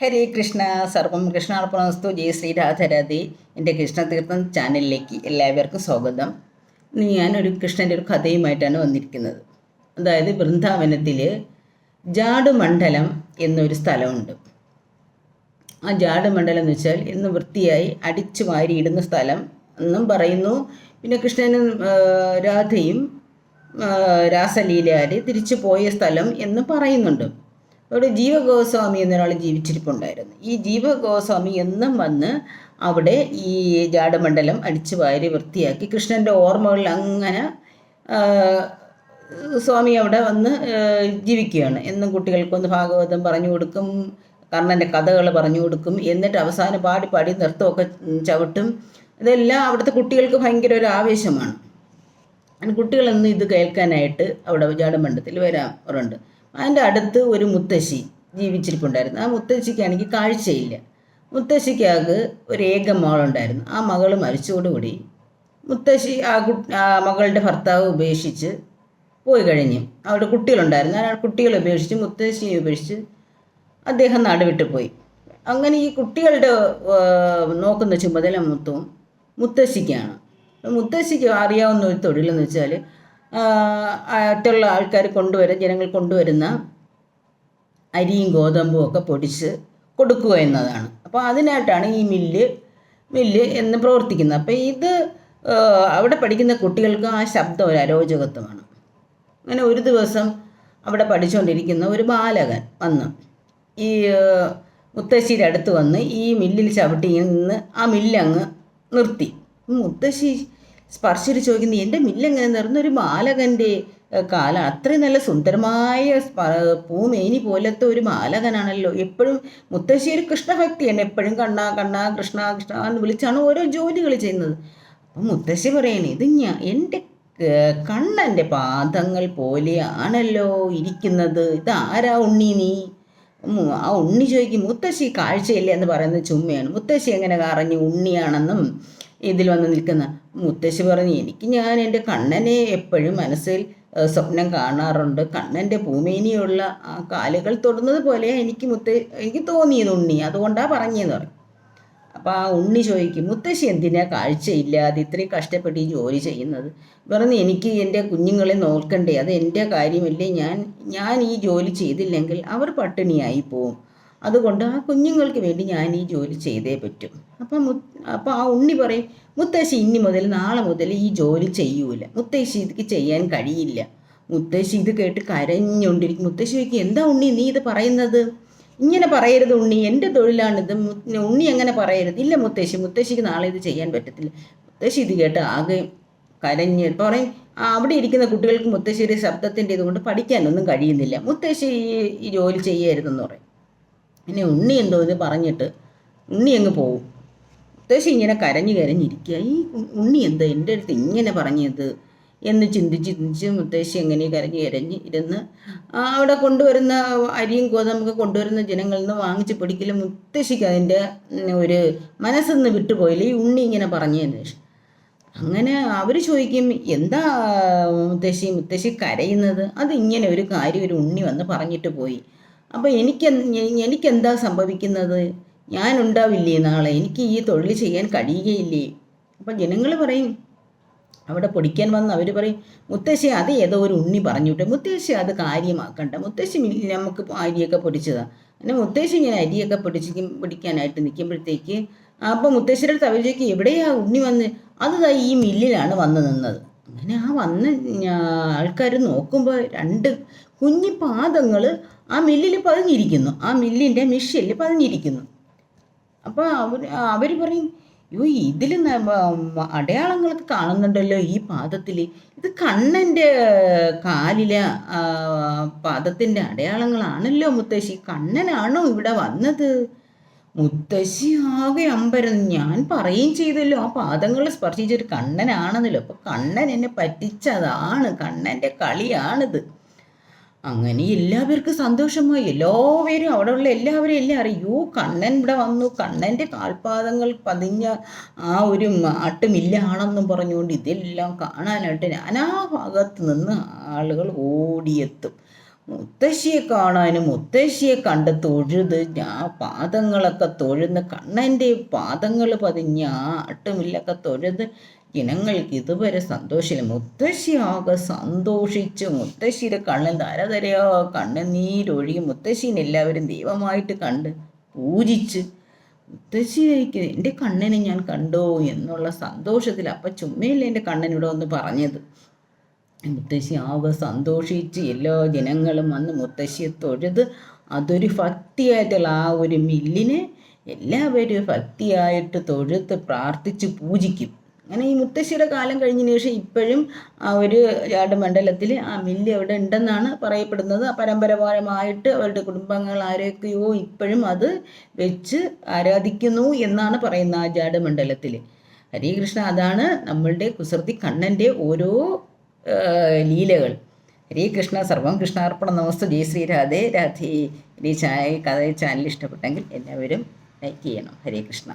ഹരേ കൃഷ്ണ. സർവം കൃഷ്ണാർപ്പണസ്തു ജയ ശ്രീ രാധരാധി എന്റെ കൃഷ്ണതീർത്ഥം ചാനലിലേക്ക് എല്ലാവർക്കും സ്വാഗതം. ഇന്ന് ഞാനൊരു കൃഷ്ണന്റെ ഒരു കഥയുമായിട്ടാണ് വന്നിരിക്കുന്നത്. അതായത് വൃന്ദാവനത്തിൽ ജാടുമണ്ഡലം എന്നൊരു സ്ഥലമുണ്ട്. ആ ജാടുമണ്ഡലം എന്ന് വെച്ചാൽ ഇന്ന് വൃത്തിയായി അടിച്ചു വാരിയിടുന്ന സ്ഥലം എന്നും പറയുന്നു. പിന്നെ കൃഷ്ണനും രാധയും രാസലീലയാരെ തിരിച്ചു പോയ സ്ഥലം എന്ന് പറയുന്നുണ്ട്. അവിടെ ജീവഗോസ്വാമി എന്നൊരാൾ ജീവിച്ചിരിപ്പുണ്ടായിരുന്നു. ഈ ജീവഗോസ്വാമി എന്നും വന്ന് അവിടെ ഈ ജാഡമണ്ഡലം അടിച്ചു വാരി വൃത്തിയാക്കി കൃഷ്ണന്റെ ഓർമ്മകളിൽ അങ്ങനെ സ്വാമി അവിടെ വന്ന് ജീവിക്കുകയാണ്. എന്നും കുട്ടികൾക്കൊന്ന് ഭാഗവതം പറഞ്ഞു കൊടുക്കും കർണന്റെ കഥകൾ പറഞ്ഞു കൊടുക്കും എന്നിട്ട് അവസാനം പാടി പാടി നൃത്തമൊക്കെ ചവിട്ടും. ഇതെല്ലാം അവിടുത്തെ കുട്ടികൾക്ക് ഭയങ്കര ഒരു ആവേശമാണ്. കുട്ടികളൊന്നും ഇത് കേൾക്കാനായിട്ട് അവിടെ ജാടമണ്ഡലത്തിൽ വരാറുണ്ട്. അതിന്റെ അടുത്ത് ഒരു മുത്തശ്ശി ജീവിച്ചിരിപ്പുണ്ടായിരുന്നു. ആ മുത്തശ്ശിക്കാണെങ്കിൽ കാഴ്ചയില്ല. മുത്തശ്ശിക്കാകെ ഒരു ഏക മകളുണ്ടായിരുന്നു ആ മകൾ മരിച്ചതോടുകൂടി മുത്തശ്ശി ആ കു ആ മകളുടെ ഭർത്താവ് ഉപേക്ഷിച്ച് പോയി കഴിഞ്ഞു. അവിടെ കുട്ടികളുണ്ടായിരുന്നു. ആ കുട്ടികളെ ഉപേക്ഷിച്ച് മുത്തശ്ശിയെ ഉപേക്ഷിച്ച് അദ്ദേഹം നാടുവിട്ട് പോയി. അങ്ങനെ ഈ കുട്ടികളുടെ നോക്കുന്ന ചുമതല മൊത്തവും മുത്തശ്ശിക്കാണ്. മുത്തശ്ശിക്ക് അറിയാവുന്ന ഒരു തൊഴിലെന്ന് വെച്ചാൽ മറ്റുള്ള ആൾക്കാർ കൊണ്ടുവരും ജനങ്ങൾ കൊണ്ടുവരുന്ന അരിയും ഗോതമ്പും ഒക്കെ പൊടിച്ച് കൊടുക്കുക എന്നതാണ്. അപ്പോൾ അതിനായിട്ടാണ് ഈ മില്ല് മില്ല് എന്ന് പ്രവർത്തിക്കുന്നത്. അപ്പോൾ ഇത് അവിടെ പഠിക്കുന്ന കുട്ടികൾക്ക് ആ ശബ്ദം ഒരു അരോചകത്വമാണ്. അങ്ങനെ ഒരു ദിവസം അവിടെ പഠിച്ചുകൊണ്ടിരിക്കുന്ന ഒരു ബാലകൻ വന്ന് ഈ മുത്തശ്ശിയുടെ അടുത്ത് വന്ന് ഈ മില്ലിൽ ചവിട്ടി നിന്ന് ആ മില്ലങ്ങ് നിർത്തി. മുത്തശ്ശി സ്പർശിച്ച് ചോദിക്കുന്നു എന്റെ മില്ലെങ്ങനെ നിറഞ്ഞൊരു ബാലകന്റെ കാലം? അത്രയും നല്ല സുന്ദരമായ പൂമേനി പോലത്തെ ഒരു ബാലകനാണല്ലോ എപ്പോഴും മുത്തശ്ശി കൃഷ്ണഭക്തിയാണ്. എപ്പോഴും കണ്ണ കണ്ണ കൃഷ്ണ കൃഷ്ണ എന്ന് വിളിച്ചാണ് ഓരോ ജോലികൾ ചെയ്യുന്നത്. അപ്പം മുത്തശ്ശി പറയണേ ഇത് ഞാൻ എന്റെ കണ്ണന്റെ പാദങ്ങൾ പോലെയാണല്ലോ ഇരിക്കുന്നത്. ഇതാരാ ഉണ്ണി നീ? ആ ഉണ്ണി ചോദിക്കും മുത്തശ്ശി കാഴ്ചയില്ല? എന്ന് പറയുന്നത് ചുമ്മയാണ്. മുത്തശ്ശി എങ്ങനെ അറിഞ്ഞു ഉണ്ണിയാണെന്നും ഇതിൽ വന്ന് നിൽക്കുന്ന മുത്തശ്ശി പറഞ്ഞു എനിക്ക് ഞാൻ എന്റെ കണ്ണനെ എപ്പോഴും മനസ്സിൽ സ്വപ്നം കാണാറുണ്ട്. കണ്ണന്റെ ഭൂമിനിയുള്ള ആ കാലുകൾ തൊടുന്നത് പോലെ എനിക്ക് മുത്ത എനിക്ക് തോന്നിയത് ഉണ്ണി. അതുകൊണ്ടാണ് പറഞ്ഞതെന്ന് പറയും അപ്പോൾ ആ ഉണ്ണി ചോദിക്കും മുത്തശ്ശി എന്തിനാ കാഴ്ചയില്ലാതെ ഇത്രയും കഷ്ടപ്പെട്ട് ഈ ജോലി ചെയ്യുന്നത്? പറഞ്ഞ് എനിക്ക് എന്റെ കുഞ്ഞുങ്ങളെ നോക്കണ്ടേ അത് എന്റെ കാര്യമല്ലേ. ഞാൻ ഞാൻ ഈ ജോലി ചെയ്തില്ലെങ്കിൽ അവർ പട്ടിണിയായി പോവും. അതുകൊണ്ട് ആ കുഞ്ഞുങ്ങൾക്ക് വേണ്ടി ഞാൻ ഈ ജോലി ചെയ്തേ പറ്റും. അപ്പം മു അപ്പം ആ ഉണ്ണി പറയും മുത്തശ്ശി ഇനി മുതൽ നാളെ മുതൽ ഈ ജോലി ചെയ്യൂല. മുത്തശ്ശി ഇതിക്ക് ചെയ്യാൻ കഴിയില്ല. മുത്തശ്ശി ഇത് കേട്ട് കരഞ്ഞുകൊണ്ടിരിക്കും. മുത്തശ്ശി ചോദിക്കും എന്താ ഉണ്ണി നീ ഇത് പറയുന്നത്? ഇങ്ങനെ പറയരുത് ഉണ്ണി. എന്റെ തൊഴിലാണിത് ഉണ്ണി അങ്ങനെ പറയരുത്. ഇല്ല മുത്തശ്ശി മുത്തശ്ശിക്ക് നാളെ ഇത് ചെയ്യാൻ പറ്റത്തില്ല. മുത്തശ്ശി ഇത് കേട്ട് ആകെ കരഞ്ഞ് പറയും "ആ, അവിടെ ഇരിക്കുന്ന കുട്ടികൾക്ക് മുത്തശ്ശിയുടെ ശബ്ദത്തിന്റെ ഇതുകൊണ്ട് പഠിക്കാനൊന്നും കഴിയുന്നില്ല. മുത്തശ്ശി ഈ ജോലി ചെയ്യരുതെന്ന് പറയും. പിന്നെ ഉണ്ണി എന്തോ എന്ന് പറഞ്ഞിട്ട് ഉണ്ണി അങ്ങ് പോവും. മുത്തശ്ശി ഇങ്ങനെ കരഞ്ഞു കരഞ്ഞിരിക്കുക ഈ ഉണ്ണി എന്താ? എന്റെ അടുത്ത് ഇങ്ങനെ പറഞ്ഞത് എന്ന് ചിന്തിച്ച് ചിന്തിച്ച് മുത്തശ്ശി എങ്ങനെ കരഞ്ഞ് കരഞ്ഞ് ഇരുന്ന് അവിടെ കൊണ്ടുവരുന്ന അരിയും ഗോതമ്പൊക്കെ കൊണ്ടുവരുന്ന ജനങ്ങളിൽ നിന്ന് വാങ്ങിച്ച് പിടിക്കലും മുത്തശ്ശിക്ക് അതിന്റെ ഒരു മനസ്സൊന്ന് വിട്ടുപോയില്ല? ഈ ഉണ്ണി ഇങ്ങനെ പറഞ്ഞതിന് അങ്ങനെ അവർ ചോദിക്കും എന്താ മുത്തശ്ശി മുത്തശ്ശി കരയുന്നത്? അത് ഇങ്ങനെ ഒരു കാര്യം ഒരു ഉണ്ണി വന്ന് പറഞ്ഞിട്ട് പോയി. അപ്പോൾ എനിക്ക് എനിക്കെന്താ സംഭവിക്കുന്നത്? ഞാൻ ഉണ്ടാവില്ലേ നാളെ? എനിക്ക് ഈ തൊഴിൽ ചെയ്യാൻ കഴിയുകയില്ലേ? അപ്പം ജനങ്ങൾ പറയും അവിടെ പൊടിക്കാൻ വന്ന് അവർ പറയും മുത്തശ്ശി അത് ഏതോ ഒരു ഉണ്ണി പറഞ്ഞുവിട്ടെ മുത്തശ്ശി അത് കാര്യമാക്കണ്ട. മുത്തശ്ശി നമുക്ക് അരിയൊക്കെ പൊടിച്ചതാണ് അങ്ങനെ മുത്തശ്ശി ഇങ്ങനെ അരിയൊക്കെ പൊടിച്ച് പിടിക്കാനായിട്ട് നിൽക്കുമ്പോഴത്തേക്ക് അപ്പോൾ മുത്തശ്ശിയുടെ അടുത്ത് അവർ ചോദിക്കും എവിടെയാ ഉണ്ണി വന്ന്? അത് ഈ മില്ലിലാണ് വന്ന് നിന്നത്. അങ്ങനെ ആ വന്ന് ആൾക്കാർ നോക്കുമ്പോൾ രണ്ട് കുഞ്ഞി പാദങ്ങൾ ആ മില്ലിൽ പതിഞ്ഞിരിക്കുന്നു. ആ മില്ലിന്റെ മിഷ്യലിൽ പതിഞ്ഞിരിക്കുന്നു. അപ്പോൾ അവർ അവർ പറയും അയ്യോ ഇതിൽ അടയാളങ്ങളൊക്കെ കാണുന്നുണ്ടല്ലോ ഈ പാദത്തിൽ ഇത് കണ്ണന്റെ കാലിലെ പാദത്തിന്റെ അടയാളങ്ങളാണല്ലോ മുത്തശ്ശി. കണ്ണനാണോ ഇവിടെ വന്നത്? മുത്തശ്ശി ആകെ അമ്പരം. ഞാൻ പറയുകയും ചെയ്തല്ലോ ആ പാദങ്ങൾ സ്പർശിച്ചൊരു കണ്ണനാണെന്നല്ലോ. അപ്പൊ കണ്ണൻ എന്നെ പറ്റിച്ചതാണ് കണ്ണന്റെ കളിയാണിത്. അങ്ങനെ എല്ലാവർക്കും സന്തോഷമായി. എല്ലാവരും അവിടെയുള്ള എല്ലാവരും എല്ലാം അറിയൂ കണ്ണൻ ഇവിടെ വന്നു. കണ്ണന്റെ കാൽപാദങ്ങൾ പതിഞ്ഞ ആ ഒരു ആട്ടുമില്ലാണെന്നും പറഞ്ഞുകൊണ്ട് ഇതെല്ലാം കാണാനായിട്ട് നാനാ ഭാഗത്ത് നിന്ന് ആളുകൾ ഓടിയെത്തും. മുത്തശ്ശിയെ കാണാനും മുത്തശ്ശിയെ കണ്ട് തൊഴുത് ഞാൻ പാദങ്ങളൊക്കെ തൊഴുന്ന് കണ്ണന്റെ പാദങ്ങൾ പതിഞ്ഞ് ആ ആട്ടുമില്ലൊക്കെ തൊഴുത് ജനങ്ങൾക്ക് ഇതുവരെ സന്തോഷമില്ല മുത്തശ്ശി ആകെ സന്തോഷിച്ച്. മുത്തശ്ശിയുടെ കണ്ണിൽ തരതരയോ കണ്ണുനീരൊഴുകി മുത്തശ്ശീനെ എല്ലാവരും ദൈവമായിട്ട് കണ്ട് പൂജിച്ച് മുത്തശ്ശിയിലേക്ക് എന്റെ കണ്ണിനെ ഞാൻ കണ്ടോ എന്നുള്ള സന്തോഷത്തിൽ അപ്പം ചുമ്മയില്ല എന്റെ കണ്ണനിവിടെ പറഞ്ഞത്. മുത്തശ്ശി ആകെ സന്തോഷിച്ച് എല്ലാ ജനങ്ങളും വന്ന് മുത്തശ്ശിയെ തൊഴുത് അതൊരു ഭക്തിയായിട്ടുള്ള ആ ഒരു മില്ലിനെ എല്ലാവരും ഭക്തിയായിട്ട് തൊഴുത്ത് പ്രാർത്ഥിച്ച് പൂജിക്കും. അങ്ങനെ ഈ മുത്തശ്ശിയുടെ കാലം കഴിഞ്ഞതിന് ശേഷം ഇപ്പോഴും ആ ഒരു ജാഡമണ്ഡലത്തിൽ ആ മില്ല് അവിടെ ഉണ്ടെന്നാണ് പറയപ്പെടുന്നത്. പരമ്പരാഗതമായിട്ട് അവരുടെ കുടുംബങ്ങൾ ആരൊക്കെയോ ഇപ്പോഴും അത് വെച്ച് ആരാധിക്കുന്നു എന്നാണ് പറയുന്നത് ആ ജാഡമണ്ഡലത്തിൽ മണ്ഡലത്തിൽ ഹരികൃഷ്ണ അതാണ് നമ്മളുടെ കുസൃതി കണ്ണന്റെ ഓരോ ലീലകൾ. ഹരേ കൃഷ്ണ സർവം കൃഷ്ണാർപ്പണ നമസ്തു ജയ് ശ്രീ രാധേ രാധേ. ഈ ചായ കഥ ചാനൽ ഇഷ്ടപ്പെട്ടെങ്കിൽ എല്ലാവരും ലൈക്ക് ചെയ്യണം. ഹരേ കൃഷ്ണ.